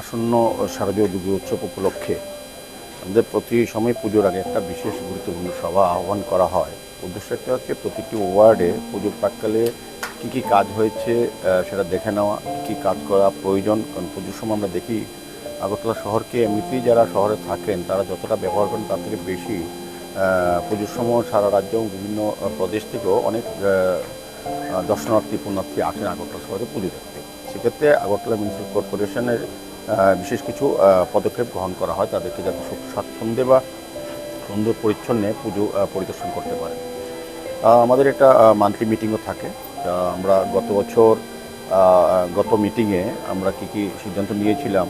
আসন্ন শারদীয় দুর্গা উৎসব উপলক্ষে আমাদের প্রতি সময় পুজোর আগে একটা বিশেষ গুরুত্বপূর্ণ সভা আহ্বান করা হয়। উদ্দেশ্য একটা হচ্ছে প্রতিটি ওয়ার্ডে পুজোর প্রাককালে কী কী কাজ হয়েছে সেটা দেখে নেওয়া, কী কাজ করা প্রয়োজন। কারণ পুজোর সময় আমরা দেখি আগরতলা শহরকে এমনিতেই যারা শহরে থাকেন, তারা যতটা ব্যবহার করেন তার থেকে বেশি পুজোর সময় সারা রাজ্য এবং বিভিন্ন প্রদেশ থেকেও অনেক দর্শনার্থী, পুণ্যার্থী আসেন আগরতলা শহরে পুজো দেখতে। সেক্ষেত্রে আগরতলা মিউনিসিপাল কর্পোরেশনের বিশেষ কিছু পদক্ষেপ গ্রহণ করা হয় তাদেরকে যাতে স্বাচ্ছন্দ্যে বা সুন্দর পরিচ্ছন্নে পুজো পরিদর্শন করতে পারে। আমাদের একটা মান্থলি মিটিংও থাকে। আমরা গত বছর গত মিটিংয়ে আমরা কি কি সিদ্ধান্ত নিয়েছিলাম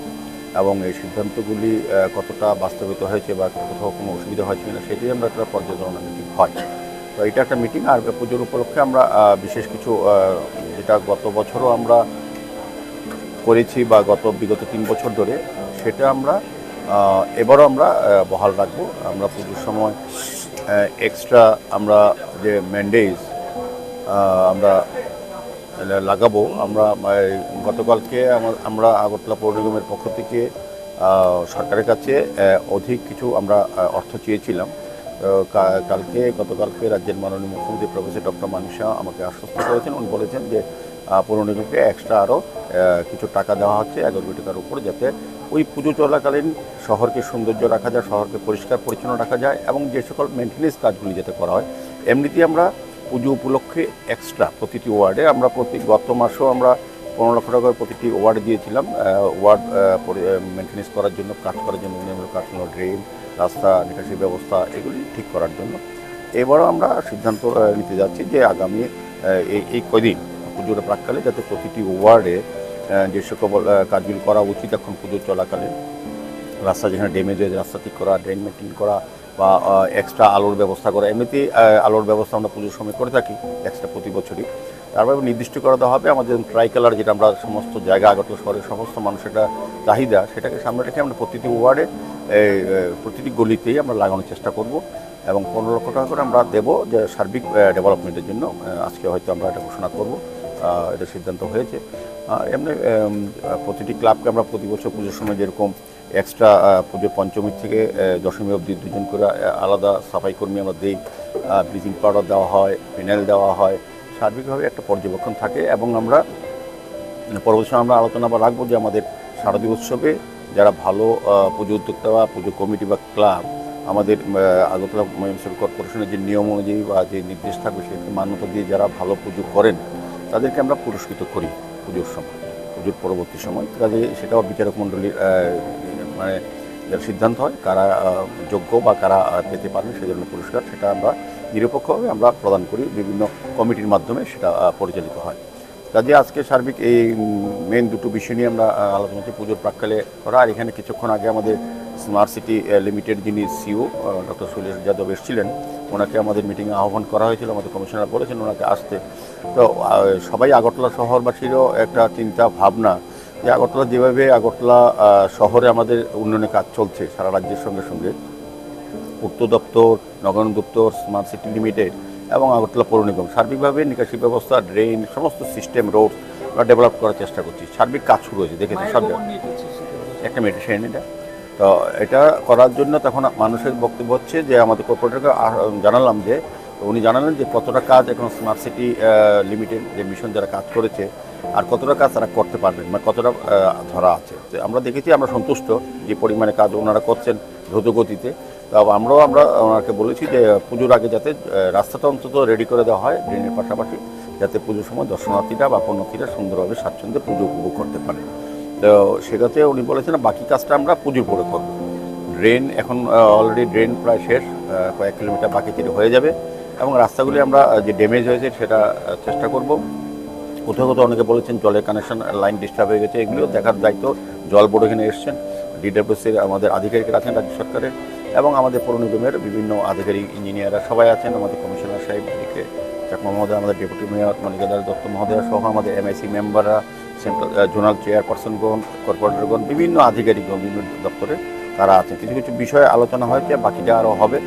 এবং এই সিদ্ধান্তগুলি কতটা বাস্তবিত হয়েছে বা কোথাও কোনো অসুবিধা হয়েছে কিনা সেটাই আমরা একটা পর্যালোচনা মিটিং হয়। তো এটা একটা মিটিং আর পুজোর উপলক্ষে আমরা বিশেষ কিছু যেটা গত বছরও আমরা করেছি বা গত বিগত তিন বছর ধরে, সেটা আমরা এবারও আমরা বহাল রাখব। আমরা পুজোর সময় এক্সট্রা আমরা যে ম্যান্ডেজ আমরা লাগাবো, আমরা গতকালকে আমা- আমরা আগরতলা পৌর নিগমের পক্ষ থেকে সরকারের কাছে অধিক কিছু আমরা অর্থ চেয়েছিলাম। কালকে, গতকালকে রাজ্যের মাননীয় মুখ্যমন্ত্রী প্রফেসর ডক্টর মানিসা আমাকে আশ্বস্ত করেছেন। উনি বলেছেন যে পৌর নিগমকে এক্সট্রা আরও কিছু টাকা দেওয়া হচ্ছে এগারো কোটি টাকার উপর যাতে ওই পুজো চলাকালীন শহরকে সৌন্দর্য রাখা যায়, শহরকে পরিষ্কার পরিচ্ছন্ন রাখা যায় এবং যে সকল মেনটেন্যান্স কাজগুলি যাতে করা হয়, এমনিতেই আমরা পুজো উপলক্ষে এক্সট্রা প্রতিটি ওয়ার্ডে আমরা প্রতি গত মাসেও আমরা পনেরো লক্ষ টাকা করে প্রতিটি ওয়ার্ড দিয়েছিলাম ওয়ার্ড মেনটেন্যান্স করার জন্য, কাজ করার জন্য উন্নয়নমূলক কাজ ড্রেন রাস্তা নিকাশি ব্যবস্থা এগুলি ঠিক করার জন্য। এবারও আমরা সিদ্ধান্ত নিতে যাচ্ছি যে আগামী এই এই কদিন পুজোর প্রাককালে যাতে প্রতিটি ওয়ার্ডে যে সকল কাজগুলি করা উচিত এখন পুজো চলাকালে। রাস্তা যেখানে ড্যামেজ হয়েছে, রাস্তা ঠিক করা ড্রেন মেনটেন করা বা এক্সট্রা আলোর ব্যবস্থা করা, এমনিতেই আলোর ব্যবস্থা আমরা পুজোর সময় করে থাকি এক্সট্রা প্রতি বছরই। তারপরে নির্দিষ্ট করে দেওয়া হবে আমাদের ট্রাই কালার যেটা আমরা সমস্ত জায়গা আগত শহরের সমস্ত মানুষের চাহিদা, সেটাকে সামনে রেখে আমরা প্রতিটি ওয়ার্ডে প্রতিটি গলিতেই আমরা লাগানোর চেষ্টা করব এবং পনেরো লক্ষ টাকা করে আমরা দেবো যে সার্বিক ডেভেলপমেন্টের জন্য আজকে হয়তো আমরা এটা ঘোষণা করব। এটা সিদ্ধান্ত হয়েছে। এমনি প্রতিটি ক্লাবকে আমরা প্রতি বছর পুজোর সময় যেরকম এক্সট্রা পুজোর পঞ্চমীর থেকে দশমী অবধি দুজন করে আলাদা সাফাই কর্মী আমরা দিই। ব্লিচিং পাউডার দেওয়া হয় ফিনাইল দেওয়া হয়। সার্বিকভাবে একটা পর্যবেক্ষণ থাকে এবং আমরা, পরবর্তী আমরা আলোচনা বা রাখব যে আমাদের শারদীয় উৎসবে যারা ভালো পুজো উদ্যোক্তা বা পুজো কমিটি বা ক্লাব, আমাদের আগরতলা মিউনিসিপাল কর্পোরেশনের যে নিয়ম অনুযায়ী বা যে নির্দেশ থাকবে সেটাকে মান্যতা দিয়ে যারা ভালো পুজো করেন তাদেরকে আমরা পুরস্কৃত করি পুজোর সময়, পুজোর পরবর্তী সময়। কাজে সেটাও বিচারক মণ্ডলীর মানে সিদ্ধান্ত হয়, কারা যোগ্য বা কারা পেতে পারবে সেই জন্য পুরস্কার, সেটা আমরা নিরপেক্ষভাবে আমরা প্রদান করি। বিভিন্ন কমিটির মাধ্যমে সেটা পরিচালিত হয়। কাজে আজকে সার্বিক এই মেন দুটো বিষয় নিয়ে আমরা আলোচনা করছি, পুজোর প্রাককালে করা। আর এখানে কিছুক্ষণ আগে আমাদের স্মার্ট সিটি লিমিটেড যিনি সিও ডক্টর শৈলেশ যাদব এসেছিলেন ওনাকে আমাদের মিটিংয়ে আহ্বান করা হয়েছিল আমাদের কমিশনার বলেছেন ওনাকে আসতে। তো সবাই আগরতলা শহরবাসীরও একটা চিন্তা ভাবনা যে আগরতলা যেভাবে আগরতলা শহরে আমাদের উন্নয়নের কাজ চলছে সারা রাজ্যের সঙ্গে সঙ্গে পূর্ত দপ্তর নগরায়ণ দপ্তর স্মার্ট সিটি লিমিটেড এবং আগরতলা পৌর নিগম সার্বিকভাবে নিকাশি ব্যবস্থা ড্রেন সমস্ত সিস্টেম রোড আমরা ডেভেলপ করার চেষ্টা করছি। সার্বিক কাজ শুরু হয়েছে দেখেছি সব। একটা মেডিসিন এটা। তো এটা করার জন্য তখন মানুষের বক্তব্য হচ্ছে যে আমাদের কর্পোরেটরকে জানালাম যে, উনি জানালেন যে কতটা কাজ এখন স্মার্ট সিটি লিমিটেড যে মিশন যারা কাজ করেছে, আর কতটা কাজ তারা করতে পারবেন মানে কতটা ধরা আছে। তো আমরা দেখেছি আমরা সন্তুষ্ট যে পরিমাণে কাজ ওনারা করছেন দ্রুত গতিতে তো আমরাও আমরা ওনাকে বলেছি যে পুজোর আগে যাতে রাস্তাটা অন্তত রেডি করে দেওয়া হয় ড্রেনের পাশাপাশি, যাতে পুজোর সময় দর্শনার্থীরা বা পণ্যার্থীরা সুন্দরভাবে স্বাচ্ছন্দ্যে পুজো উপভোগ করতে পারে তো সেটাতে উনি বলেছেন, বাকি কাজটা আমরা পুজোর পরে করব। ড্রেন এখন অলরেডি ড্রেন প্রায় শেষ কয়েক কিলোমিটার বাকি থেকে হয়ে যাবে। এবং রাস্তাগুলি আমরা যে ড্যামেজ হয়েছে সেটা চেষ্টা করব। কোথাও কোথাও অনেকে বলেছেন জলের কানেকশন লাইন ডিস্টার্ব হয়ে গেছে এগুলিও দেখার দায়িত্ব জল বোর্ড এখানে এসছেন। ডিডাব্লিউসির আমাদের আধিকারিকরা আছেন রাজ্য সরকারের, এবং আমাদের পৌর নিগমের বিভিন্ন আধিকারিক ইঞ্জিনিয়াররা সবাই আছেন। আমাদের কমিশনার সাহেব, এদিকে চাকমা মহোদয়, আমাদের ডেপুটি মেয়র মনিকাদার দত্ত মহোদয় সহ আমাদের এমআইসি মেম্বাররা সেন্ট্রাল জোনাল চেয়ারপারসনগণ কর্পোরেটরগণ বিভিন্ন আধিকারিকগণ বিভিন্ন দপ্তরে তারা আছেন। কিছু কিছু বিষয়ে আলোচনা হয়েছে বাকিটা আরও হবে।